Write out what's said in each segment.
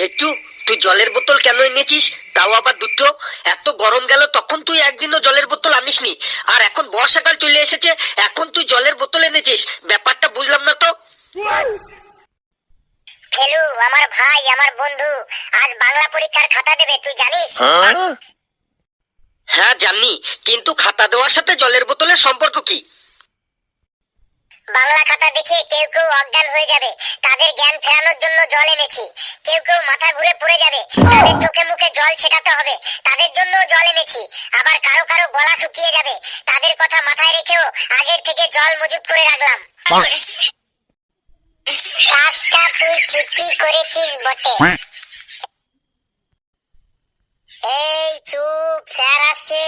গেট্টু তুই জলের বোতল কেন এনেছিস? তাও আবার দুটো। এত গরম গেল তখন তুই একদিনও জলের বোতল আনিসনি। আর এখন বর্ষাকাল চলে এসেছে এখন তুই জলের বোতল এনেছিস। ব্যাপারটা বুঝলাম না তো? ফেলু আমার ভাই আমার বন্ধু আজ বাংলা পরীক্ষার খাতা দেবে তুই জানিস? হ্যাঁ জানি। কিন্তু খাতা দেওয়ার সাথে জলের বোতলের সম্পর্ক কি? বাংলা খাতা দেখে কেউ কেউ অজ্ঞান হয়ে যাবে। তাদের জ্ঞান ফেরানোর জন্য জল এনেছি। কেউ কেউ মাথা ঘুরে পড়ে যাবে। তাদের চোখে মুখে জল ছেটাতে হবে। তাদের জন্য জল এনেছি। আবার কারও কারও গলা শুকিয়ে যাবে। তাদের কথা মাথায় রেখেও আগের থেকে জল মজুত করে রাখলাম। কাজটা তুই ঠিকই করেছিস বটে। এই চুপ, স্যার আসছে।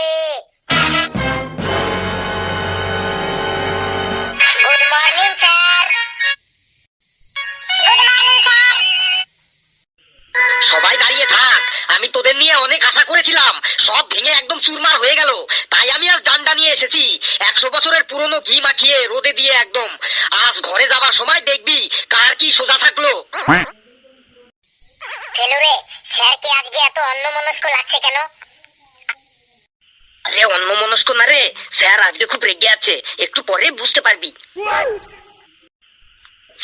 সবাই দাঁড়িয়ে থাক। আমি তোদের নিয়ে অনেক আশা করেছিলাম। সব ভেঙে একদম চুরমার হয়ে গেল। তাই আমি আজ ডান্ডা নিয়ে এসেছি। একশো বছরের পুরনো ঘি মাখিয়ে রোদে দিয়ে একদম। আজ ঘরে যাবার সময় দেখবি কার কি সোজা থাকল। ফেলুরে স্যারকে আজকে এত অন্যমনস্ক লাগছে কেন? আরে অন্য মনস্ক না রে। স্যার আজকে খুব রেগে আছে। একটু পরে বুঝতে পারবি।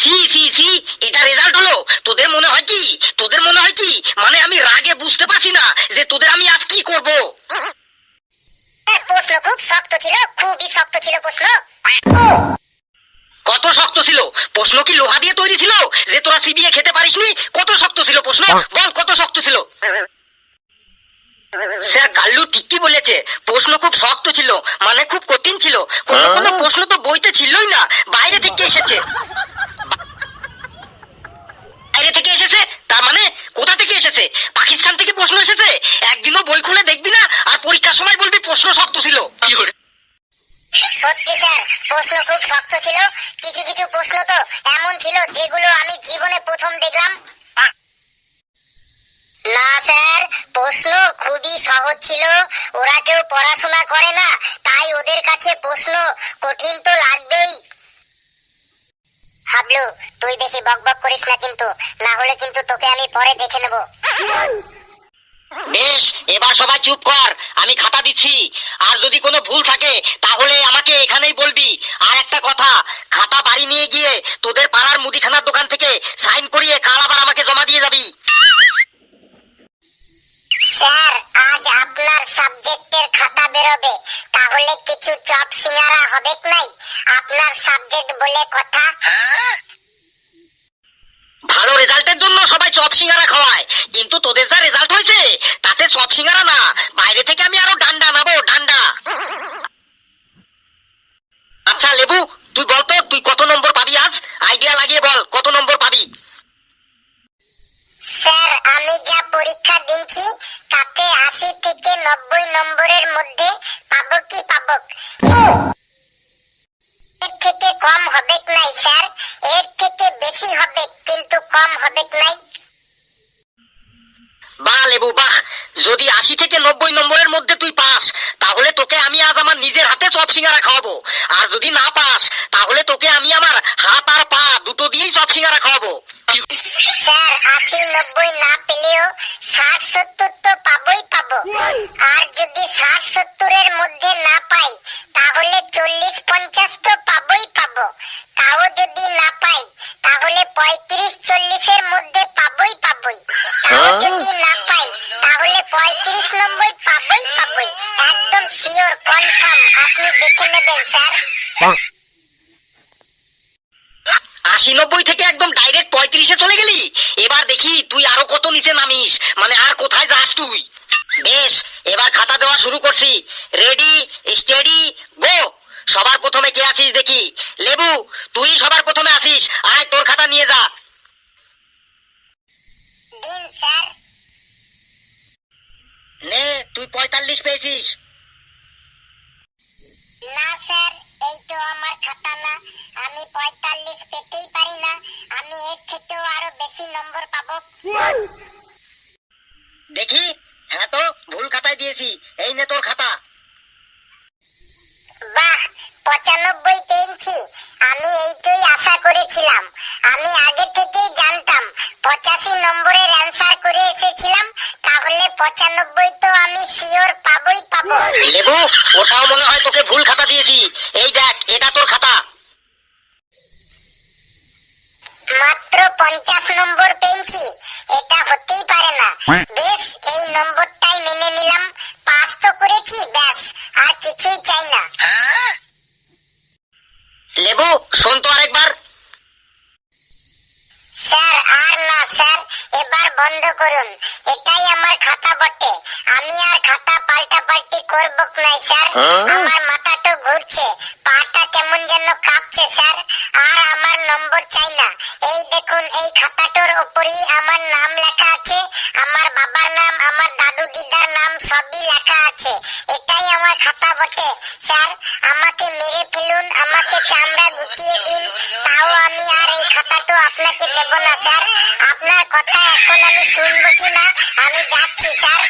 সি সি সি এটা রেজাল্ট হলো। তোদের মনে হয় কি? তোদের মনে হয় কি? মানে আমি রাগে বুঝতে পারছি না যে তোদের আমি আজ কি করব। প্রশ্ন খুব শক্ত ছিল খুবই শক্ত ছিল প্রশ্ন। কত শক্ত ছিল? প্রশ্ন কি লোহা দিয়ে তৈরি ছিল? যে তোরা সিবিএ খেতে পারিসনি? কত শক্ত ছিল প্রশ্ন? বল কত শক্ত ছিল? স্যার গাল্লু ঠিকই বলেছে? প্রশ্ন খুব শক্ত ছিল মানে খুব কঠিন ছিল। কোনো কোনো প্রশ্ন তো বইতে ছিলই না বাইরে থেকে এসেছে। থেকে এসেছে? তার মানে কোথা থেকে এসেছে? পাকিস্তান থেকে প্রশ্ন এসেছে? একদিনও বই খুলে দেখবি না আর পরীক্ষার সময় বলবি প্রশ্ন শক্ত ছিল। সত্যি স্যার প্রশ্ন খুব শক্ত ছিল। কিছু কিছু প্রশ্ন তো এমন ছিল যেগুলো আমি জীবনে প্রথম দেখলাম। না স্যার প্রশ্ন খুবই সহজ ছিল। ওরা কেউ পড়াশোনা করে না তাই ওদের কাছে প্রশ্ন কঠিন তো লাগবেই। হাবলু তুই বেশি বকবক করিস না কিন্তু না হলে কিন্তু তোকে আমি পরে দেখে নেব। বেশ এবার সবাই চুপ কর আমি খাতা দিচ্ছি। আর যদি কোনো ভুল থাকে তাহলে আমাকে এখানেই বলবি। আর একটা কথা খাতা বাড়ি নিয়ে গিয়ে তোদের পাড়ার মুদিখানার দোকান থেকে সাইন করিয়ে কাল আবার আমাকে জমা দিয়ে যাবি। স্যার আজ আপনার সাবজেক্টের খাতা বেরোবে। তাহলে কিছু চপ সিঙ্গারা হবে নাই? আপনার সাবজেক্ট বলে কথা। ভালো রেজাল্টের জন্য সবাই চপ সিঙ্গারা খাওয়ায়। কিন্তু তোদের যা রেজাল্ট হয়েছে তাতে চপ সিঙ্গারা না। বাইরে থেকে আমি আরও ডান্ডা নাবো ডান্ডা। আচ্ছা লেবু তুই বল তো তুই কত নম্বর পাবি আজ? আইডিয়া লাগিয়ে বল কত নম্বর পাবি? স্যার আমি যা পরীক্ষা দিচ্ছি তাতে আশি থেকে নব্বই নম্বরের মধ্যে পাবো কি এর থেকে কম হবে নাই, স্যার? এর থেকে বেশি হবে, কিন্তু কম হবে নাই? বাহ লেবু বাহ! যদি আশি থেকে নব্বই নম্বরের মধ্যে তুই পাস, তাহলে তোকে আমি আজ আমার নিজের হাতে চপ সিঙ্গারা খাওয়াবো। আর যদি না পাস, তাহলে তোকে আমি আমার হাত আর পা দুটো দিয়েই চপ সিঙ্গারা খাওয়াবো। স্যার, আশি, নব্বই না পেলেও ষাট, সত্তর তো পাবোই পাবো। আর যদি ষাট, সত্তরের মধ্যে না পাই, তাহলে চল্লিশ, পঞ্চাশ তো পাবোই পাবো। তাও যদি না পাই তাহলে পঁয়ত্রিশ চল্লিশের মধ্যে পাবোই পাবোই। তাও যদি না পাই তাহলে পঁয়ত্রিশ নম্বর পাবোই পাবোই। একদম শিওর কনফার্ম আপনি দেখে নেবেন স্যার। আশি নব্বই থেকে একদম ডাইরেক্ট পঁয়ত্রিশে চলে গেলি? এবার দেখি তুই আরও কত নিচে নামিস। মানে আর কোথায় যাস তুই? বেশ এবার খাতা দেওয়া শুরু করছি। রেডি স্টেডি সবার প্রথমে কে আসিস দেখি? লেবু তুই সবার প্রথমে আসিস। আয় তোর খাতা নিয়ে যা। দিন স্যার। নে তুই পঁয়তাল্লিশ পেয়েছিস। না স্যার এই তো আমার খাতা না। আমি পঁয়তাল্লিশ পেতেই পারি না। আমি এর থেকেও আরও বেশি নম্বর পাবো। দেখি। হ্যাঁ তো ভুল খাতায় দিয়েছি। এই নে তোর খাতা। বাহ! পঁচানব্বই পেয়েছি। আমি এইটাই আশা করেছিলাম। আমি আগে থেকেই জানতাম পঁচাশি নম্বরের অ্যান্সার এসেছিলাম তাহলে পঁচানব্বই তো আমি শিওর পাবই পাবো। লেবু ওটাও মনে হয় তোকে ভুল খাতা দিয়েছি। এই দেখ এটা তোর খাতা। মাত্র পঞ্চাশ নম্বর পেয়েছি। এটা হতেই পারে না। বেশ এই নম্বরটাই মেনে নিলাম। পাস তো করেছি ব্যাস আর কিছুই চাই না। লেবু শুন তো আরেকবার। স্যার আর না স্যার এবার বন্ধ করুন। এটাই আমার খাতা বটে। আমি আর খাতা পাল্টা পাল্টি করব না স্যার? আমার মাথাটা ঘুরছে। পাটা কেমন যেন কাঁপছে, স্যার। আর আমার নম্বর চাই না। এই দেখুন, এই খাতাটার উপরেই আমার নাম লেখা আছে, আমার বাবার নাম, আমার দাদু দিদার নাম, সবই লেখা আছে। এটাই আমার খাতা বটে। স্যার, আমাকে মেরে ফেলুন, আমাকে চামড়া গুটিয়ে দিন। তাও আমি আর এই খাতাটা আপনাকে দেব না, স্যার। আপনার কথা এখন আমি শুনব কি না আমি যাচ্ছি, স্যার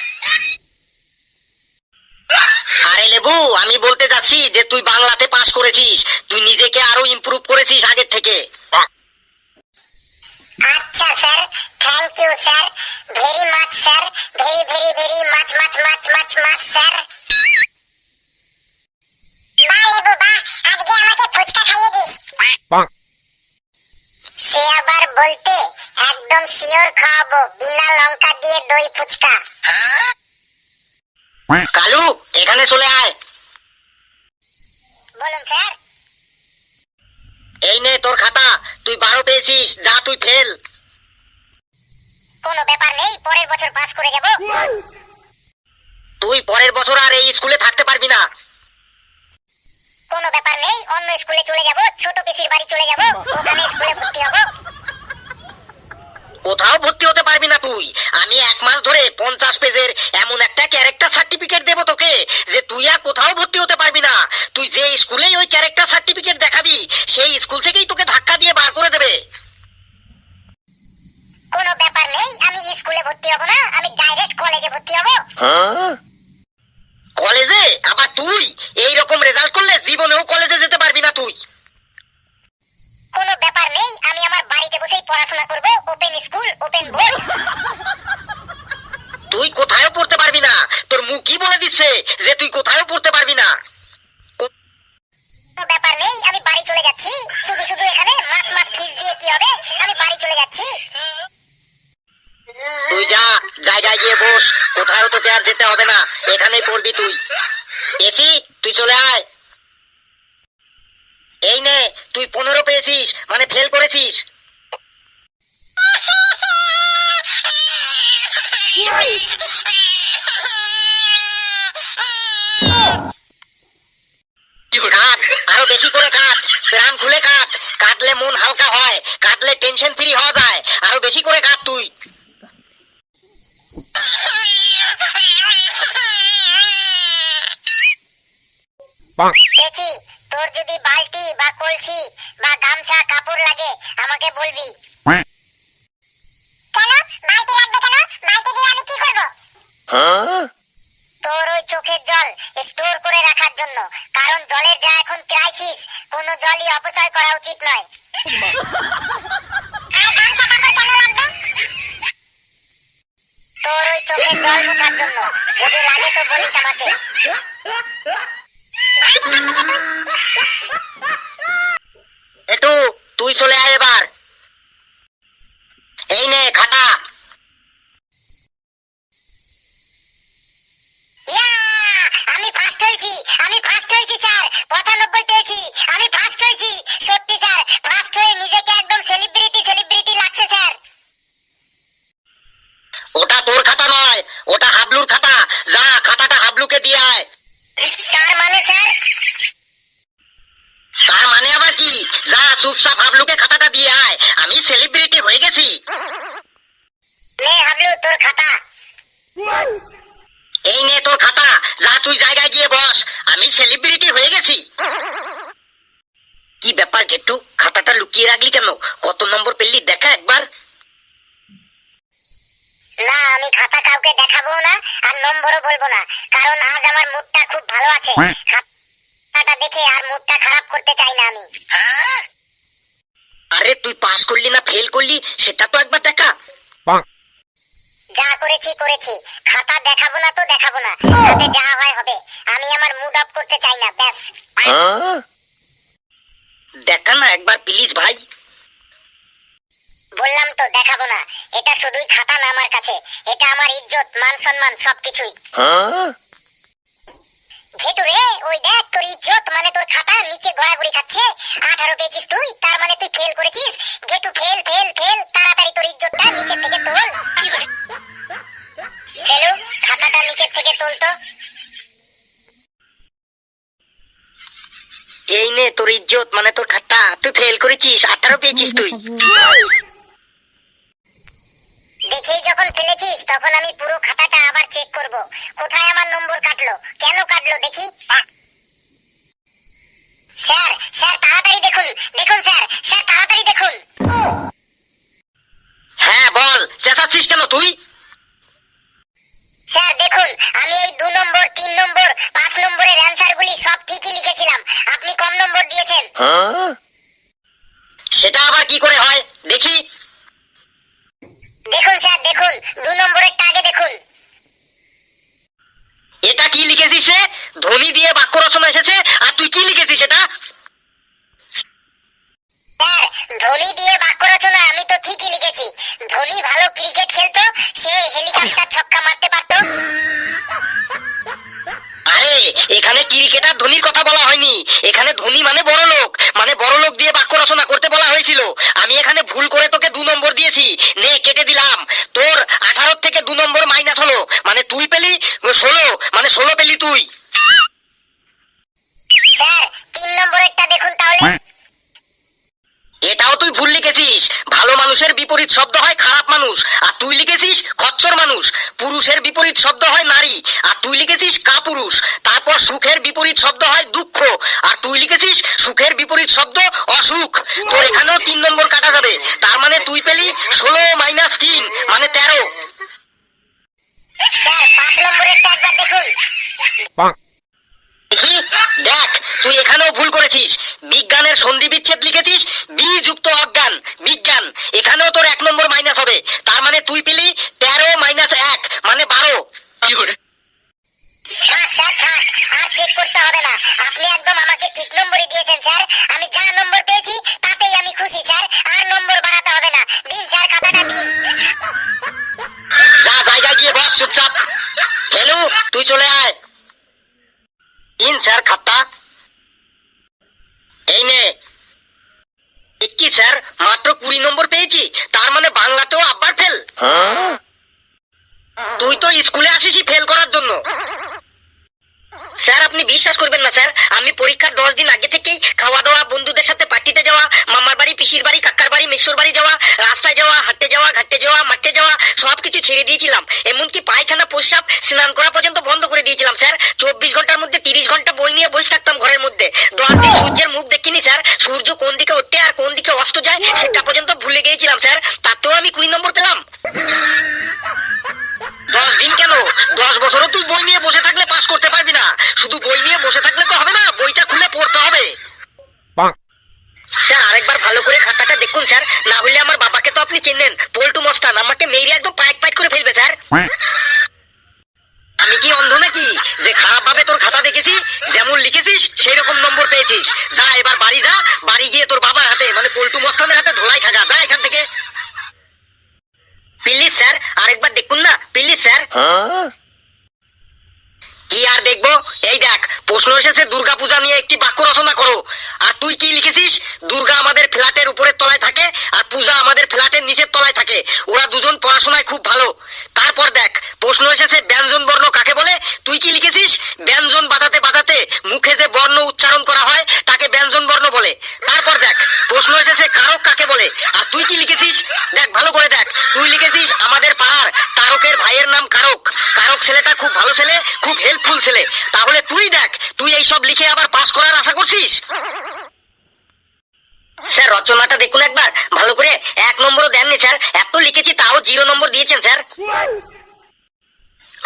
আরে লেবু আমি বলতে যাচ্ছি যে তুই বাংলাতে পাস করেছিস। তুই নিজেকে আরও ইমপ্রুভ করেছিস আগের থেকে। আচ্ছা sir. Thank you sir. Very much sir. Very very very much much much much much sir. সে আবার বলতে একদম শিওর খাওয়াবো বিনা লঙ্কা দিয়ে দই ফুচকা কালু এখানে চলে আয় বলুন স্যার এই নে তোর খাতা তুই বারো পেয়েছিস যা তুই ফেল কোনো ব্যাপার নেই পরের বছর পাস করে যাব তুই পরের বছর আর এই স্কুলে থাকতে পারবি না কোনো ব্যাপার নেই অন্য স্কুলে চলে যাব ছোট পিসির বাড়ি চলে যাব ওখানে স্কুলে ভর্তি হব। কোথাও ভর্তি হতে পারবি না তুই। আমি এক মাস ধরে পঞ্চাশ পেজের এমন একটা ক্যারেক্টার সার্টিফিকেট দেবো তোকে যে তুই আর কোথাও ভর্তি হতে পারবি না। তুই যে স্কুলেই ওই ক্যারেক্টার সার্টিফিকেট দেখাবি সেই স্কুল থেকেই তোকে ধাক্কা দিয়ে বার করে দেবে। কোনো ব্যাপার নেই আমি স্কুলে ভর্তি হব না আমি ডাইরেক্ট কলেজে ভর্তি হব। কলেজে আবার তুই? এই রকম রেজাল্ট করলে জীবনেও কলেজে যেতে তুই। কোনো ব্যাপার নেই আমি আমার বাড়িতে বসেই পড়াশোনা করব ওপেন স্কুল ওপেন বোর্ড তুই কোথাও পড়তে পারবি না। তোর মুখই বলে দিচ্ছে যে তুই কোথাও পড়তে পারবি না? কোনো ব্যাপার নেই আমি বাড়ি চলে যাচ্ছি। শুধু শুধু এখানে মাস মাস ফিস দিয়ে কি হবে? আমি বাড়ি চলে যাচ্ছি। তুই যা জায়গায় গিয়ে বস। কোথাও তোকে আর যেতে হবে না। এখানেই পড়বি তুই। এসি তুই চলে আয় এই নে তুই পনেরো পেয়েছিস মানে ফেল করেছিস কাট আরও বেশি করে কাট প্রাণ খুলে কাট কাটলে মন হালকা হয় কাটলে টেনশন ফ্রি হওয়া যায় আরও বেশি করে কাট তুই পেছি তোর যদি বালতি বা কলসি বা গামছা কাপড় লাগে আমাকে বলবি? কেন? বালতি লাগবে কেন? বালতি দিয়ে আমি কি করব? তোর ওই চোখের জল স্টোর করে রাখার জন্য। কারণ জলের যা এখন ক্রাইসিস কোনো জলই অপচয় করা উচিত নয়। আর গামছা কাপড় কেন লাগবে? তোর ওই চোখের জল মোছার জন্য। যদি লাগে তো বলিস আমাকে। একটু তুই চলে আয় এবার। ইয়া! আমি ফার্স্ট হয়েছি, আমি ফার্স্ট হয়েছি স্যার, পঁচানব্বই পেয়েছি, আমি ফার্স্ট হয়েছি। সত্যি স্যার ফার্স্ট হয়ে নিজেকে একদম সেলিব্রিটি সেলিব্রিটি লাগছে স্যার। ওটা তোর খাতা নয়, ওটা হাবলুর খাতা। যা, খাতাটা হাবলুকে দিয়ে আয়। তার মানে স্যার? তার মানে আবার কি? যা, চুপচাপ হাবলুকে খাতাটা দিয়ে আয়। আমি সেলিব্রিটি হয়ে গেছি। তোর খাতা। এই নে তোর খাতা যা তুই জায়গায় গিয়ে বস আমি সেলিব্রিটি হয়ে গেছি। কি ব্যাপার গেট্টু খাতাটা লুকিয়ে রাখলি কেন? কত নম্বর পেলি দেখা একবার। না আমি খাতা কাউকে দেখাবো না আর নম্বরও বলব না কারণ আজ আমার মুডটা খুব ভালো আছে। খাতাটা দেখে আর মুডটা খারাপ করতে চাই না আমি। আরে তুই পাস করলি না ফেল করলি সেটা তো একবার দেখা। যা করেছি করেছি। খাতা দেখাবো না তো দেখাবো না। তাতে যা হয় হবে। আমি আমার মুড অফ করতে চাই না ব্যাস। দেখা না একবার প্লিজ ভাই। বললাম তো দেখাবো না। এটা শুধুই খাতা না আমার কাছে। এটা আমার ইজ্জত মান সম্মান সবকিছুই। ঘেটু রে ওই দেখ তোর ইজ্জত মানে তোর খাতা নিচে গড়াগড়ি খাচ্ছে। আঠারো পেয়েছিস তুই তার মানে তুই ফেল করেছিস। ঘেটু ফেল ফেল ফেল তাড়াতাড়ি তোর ইজ্জতটা নিচের থেকে থেকে এই নে তোর ইজ্জত মানে তোর খাতা। তুই ফেল করেছিস আঠারো পেয়েছিস তুই। দেখেই যখন ফেলেছিস তখন আমি পুরো খাতাটা আবার চেক করব। কোথায় আমার নম্বর কাটলো? কেন কাটলো? দেখি। স্যার স্যার তাড়াতাড়ি দেখুন। দেখুন স্যার। স্যার সেটা আবার কি করে হয়? দেখি। দেখুন স্যার দেখুন। দু নম্বরেরটা আগে দেখুন। এটা কি লিখেছিস রে? ধ্বনি দিয়ে বাক্য রচনা এসেছে আর তুই কি লিখেছিস এটা স্যার ধোনি দিয়ে বাক্য রচনা আমি তো ঠিকই লিখেছি। ধোনি ভালো ক্রিকেট খেলতো সে হেলিকপ্টার ছক্কা মারতে পারতো আরে এখানে ক্রিকেটার ধোনির কথা বলা হয়নি। এখানে ধোনি মানে বড় লোক। মানে বড় লোক দিয়ে বাক্য রচনা করতে বলা হয়েছিল। আমি এখানে ভুল করে তোকে দু নম্বর দিয়েছি। নে কেটে দিলাম। তোর আঠারো থেকে দু নম্বর মাইনাস হলো। মানে তুই পেলি ষোলো। মানে ষোলো পেলি তুই। স্যার তিন নম্বরেরটা দেখুন তাহলে। এটাও তুই ভুল লিখেছিস। ভালো মানুষের বিপরীত শব্দ হয় খারাপ মানুষ আর তুই লিখেছিস খচ্চর মানুষ। পুরুষের বিপরীত শব্দ হয় নারী আর তুই লিখেছিস কাপুরুষ। তারপর সুখের বিপরীত শব্দ হয় দুঃখ আর তুই লিখেছিস সুখের বিপরীত শব্দ অসুখ। তোর এখানেও তিন নম্বর কাটা যাবে। তার মানে তুই পেলি ষোলো মাইনাস তিন মানে তেরো। স্যার পাঁচ নম্বরেরটা একবার দেখুন। দেখি দেখ তুই এখানেও ভুল করেছিস। বিজ্ঞানের সন্ধি বিচ্ছেদ লিখেছিস বি যুক্ত অজ্ঞান, বিজ্ঞান। এখানেও তোর এক নম্বর মাইনাস হবে। তার মানে তুই পেলি তেরো মাইনাস এক মানে বারো। পরীক্ষার দশ দিন আগে থেকেই খাওয়া দাওয়া, বন্ধুদের সাথে পার্টিতে যাওয়া, মামার বাড়ি, পিসির বাড়ি, কাকার বাড়ি মেশ্বর বাড়ি যাওয়া, রাস্তায় যাওয়া, হাঁটতে যাওয়া, ঘাটতে যাওয়া, মাঠে যাওয়া, সবকিছু ছেড়ে দিয়েছিলাম। এমনকি পায়খানা, প্রস্রাব, স্নান করা পর্যন্ত বন্ধ করে দিয়েছিলাম, স্যার। চব্বিশ ঘণ্টার মধ্যে তিরিশ ঘণ্টা বই নিয়ে বসে থাকতাম ঘরের মধ্যে। দশ দিন সূর্যের মুখ দেখিনি, স্যার। সূর্য কোন দিকে ওঠে আর কোন দিকে অস্ত যায়, সেটা পর্যন্ত ভুলে গিয়েছিলাম, স্যার। তাতেও আমি কুড়ি নম্বর পেলাম। দশ দিন কেন? দশ বছরও তুই বই নিয়ে বসে থাকলে পাস করতে পারবি না। শুধু বই নিয়ে বসে থাকলে তো হবে না বইটা খুলে পড়তে হবে। স্যার আরেকবার ভালো করে খাতাটা দেখুন স্যার। না হলে আমার বাবাকে তো আপনি চেনেন পল্টু মস্তান। আমাকে মেরে একদম পাইক পাইক করে ফেলবে স্যার। আমি কি অন্ধ নাকি? যে খারাপ ভাবে তোর খাতা দেখেছি যেমন লিখেছিস সেই রকম নম্বর পেয়েছিস। যা এবার বাড়ি যা বাড়ি গিয়ে তোর বাবার হাতে মানে পল্টু মস্তানের হাতে ধোলাই খাগা। যা এখান থেকে। প্লিজ স্যার আরেকবার দেখুন না। Please sir. কি আর দেখব? এই দেখ, প্রশ্ন এসেছে দুর্গা পূজা নিয়ে একটি বাক্য রচনা করো। আর তুই কি লিখেছিস? দুর্গা আমাদের ফ্ল্যাটের উপরের তলায় থাকে আর পূজা আমাদের ফ্ল্যাটের নিচের তলায় থাকে। ওরা দুজন পড়াশোনায় খুব ভালো। তারপর দেখ, প্রশ্ন এসেছে ব্যঞ্জন বর্ণ কাকে বলে? তুই কি লিখেছিস ব্যঞ্জন বাজাতে বাজাতে মুখে যে বর্ণ উচ্চারণ করা হয় তাকে ব্যঞ্জন বর্ণ বলে তারপর দেখ প্রশ্ন এসেছে কারক কাকে বলে আর তুই কি লিখেছিস দেখ ভালো করে দেখ তুই লিখেছিস আমাদের পাড়ার তারকের ভাইয়ের নাম কারক কারক ছেলেটা খুব ভালো ছেলে খুব হেল্পফুল ছেলে তাহলে তুই দেখ সব লিখে আবার পাস করার আশা করছিস? স্যার, রচনাটা দেখুন একবার। ভালো করে এক নম্বরও দেননি, স্যার। এত লিখেছি, তাও জিরো নম্বর দিয়েছেন, স্যার।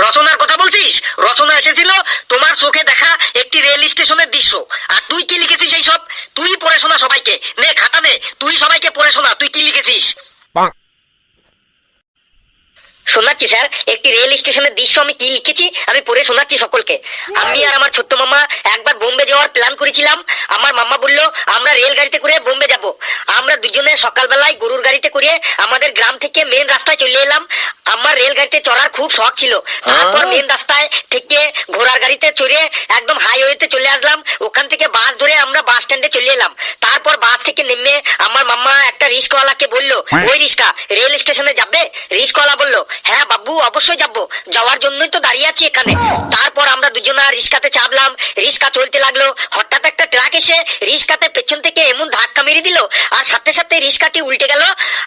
রচনার কথা বলছিস? রচনা এসেছিল তোমার চোখে দেখা একটি রেল স্টেশনের দৃশ্য। আর তুই কি লিখেছিস এই সব? তুই পড়ে শোনা সবাইকে। নে, খাতা নে। তুই সবাইকে পড়ে শোনা। তুই কি লিখেছিস? শোনাচ্ছি স্যার। একটি রেল স্টেশনের দৃশ্য আমি কি লিখেছি? আমি পড়ে শোনাচ্ছি সকলকে। আমি আর আমার ছোট্ট মামা একবার বোম্বে যাওয়ার প্ল্যান করেছিলাম। আমার মামা বলল আমরা রেল গাড়িতে করে বোম্বে যাব। আমরা দুজনে সকালবেলায় গরুর গাড়িতে করে আমাদের গ্রাম থেকে মেন রাস্তায় চলে এলাম। আমার রেল গাড়িতে চড়ার খুব শখ ছিল। তারপর মেন রাস্তায় ঘোড়ার গাড়িতে চড়ে একদম হাইওয়েতে চলে আসলাম। ওখান থেকে বাস ধরে আমরা বাস স্ট্যান্ডে চলে এলাম। তারপর বাস থেকে নেমে আমার মাম্মা একটা রিস্কওয়ালাকে বলল, ওই রিস্কা, রেল স্টেশনে যাবে? রিস্কওয়ালা বলল হ্যাঁ বাবু, অবশ্যই যাব। যাওয়ার জন্যই তো দাঁড়িয়ে আছি এখানে। তারপর আমরা দুজনা রিস্কাতে চাপলাম। রিস্কা চলতে লাগল। হঠাৎ একটা ট্রাক এসে রিস্কাতে পেছন থেকে এমন ধাক্কা মেরে দিল আর সাথে সাথে রিস্কাটি উল্টে গেল।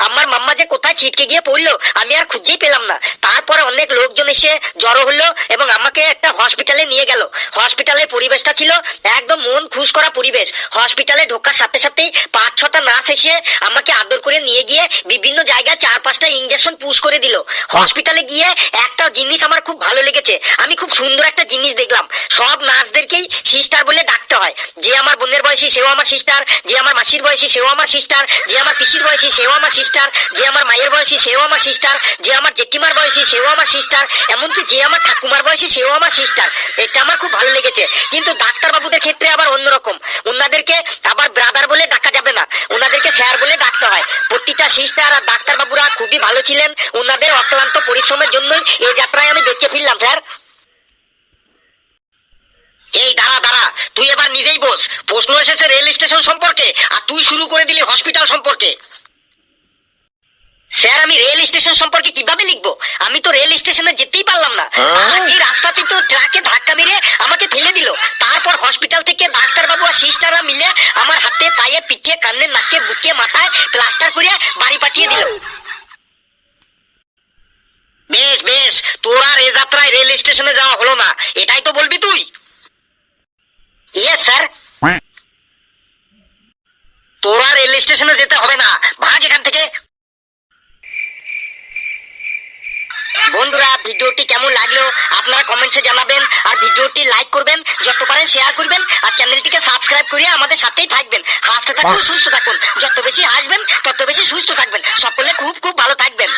আমার মাম্মা যে কোথায় ছিটকে গিয়ে পড়ল, আমি আর খুঁজেই পেলাম না। তারপর অনেক লোকজন এসে জড়ো হলো এবং আমাকে একটা হসপিটালে নিয়ে গেল। হসপিটালের পরিবেশটা ছিল একদম মন খুশ করা পরিবেশ। হসপিটালে ঢোকার সাথে সাথেই পাঁচ ছটা নার্স এসে আমাকে আদর করে নিয়ে গিয়ে বিভিন্ন জায়গায় চার পাঁচটা ইঞ্জেকশন পুশ করে দিল। হসপিটালে গিয়ে একটা জিনিস আমার খুব ভালো লেগেছে। আমি খুব সুন্দর একটা জিনিস দেখলাম। সব নার্সদেরকেই সিস্টার বলে ডাকতে হয়। যে আমার বোনের বয়সী, সেও আমার সিস্টার যে আমার মাসির বয়সী, সেও আমার সিস্টার যে আমার পিসির বয়সী, সেও আমার সিস্টার যে আমার মায়ের বয়সী, সেও আমার সিস্টার যে আমার জেঠিমার বয়সী, সেও আমার সিস্টার এমনকি যে আমার ঠাকুমার বয়সী, সেও আমার সিস্টার এটা আমার খুব ভালো লেগেছে। কিন্তু ডাক্তার বাবুদের ক্ষেত্রে আবার অন্যরকম। ওনাদেরকে আবার ব্রাদার বলে ডাকা যাবে না। ওনাদেরকে স্যার বলে ডাকতে হয়। প্রতিটা সিস্টার আর ডাক্তার বাবুরা খুবই ভালো ছিলেন। ওনাদের অক্লান্ত পরিশ্রমের জন্যই এই যাত্রায় আমি বেঁচে ফিরলাম স্যার এই দাঁড়া দাঁড়া। তুই এবার নিজেই বস। প্রশ্ন এসেছে রেল স্টেশন সম্পর্কে, আর তুই শুরু করে দিলি হসপিটাল সম্পর্কে। স্যার আমি রেল স্টেশন সম্পর্কে কীভাবে লিখব? আমি তো রেল স্টেশনে যেতেই পারলাম না। তার আগেই রাস্তাতে তো ট্রাকে ধাক্কা মেরে আমাকে ফেলে দিল। তারপর হসপিটাল থেকে ডাক্তার বাবু আর সিস্টাররা মিলে আমার হাতে পায়ে পিঠে কানে নাকে বুকে মাথায় প্লাস্টার করে বাড়ি পাঠিয়ে দিল। বেশ বেশ তোর আর এ যাত্রায় রেল স্টেশনে যাওয়া হলো না। এটাই তো বলবি তুই? ইয়ে স্যার তোর আর রেল স্টেশনে যেতে হবে না। ভাগ এখান থেকে। বন্ধুরা ভিডিওটি কেমন লাগল আপনারা কমেন্টসে জানাবেন আর ভিডিওটি লাইক করবেন যত পারেন শেয়ার করবেন আর চ্যানেলটিকে সাবস্ক্রাইব করে আমাদের সাথেই থাকবেন। হাসতে থাকুন সুস্থ থাকুন। যত বেশি হাসবেন তত বেশি সুস্থ থাকবেন। সকলে খুব খুব ভালো থাকবেন।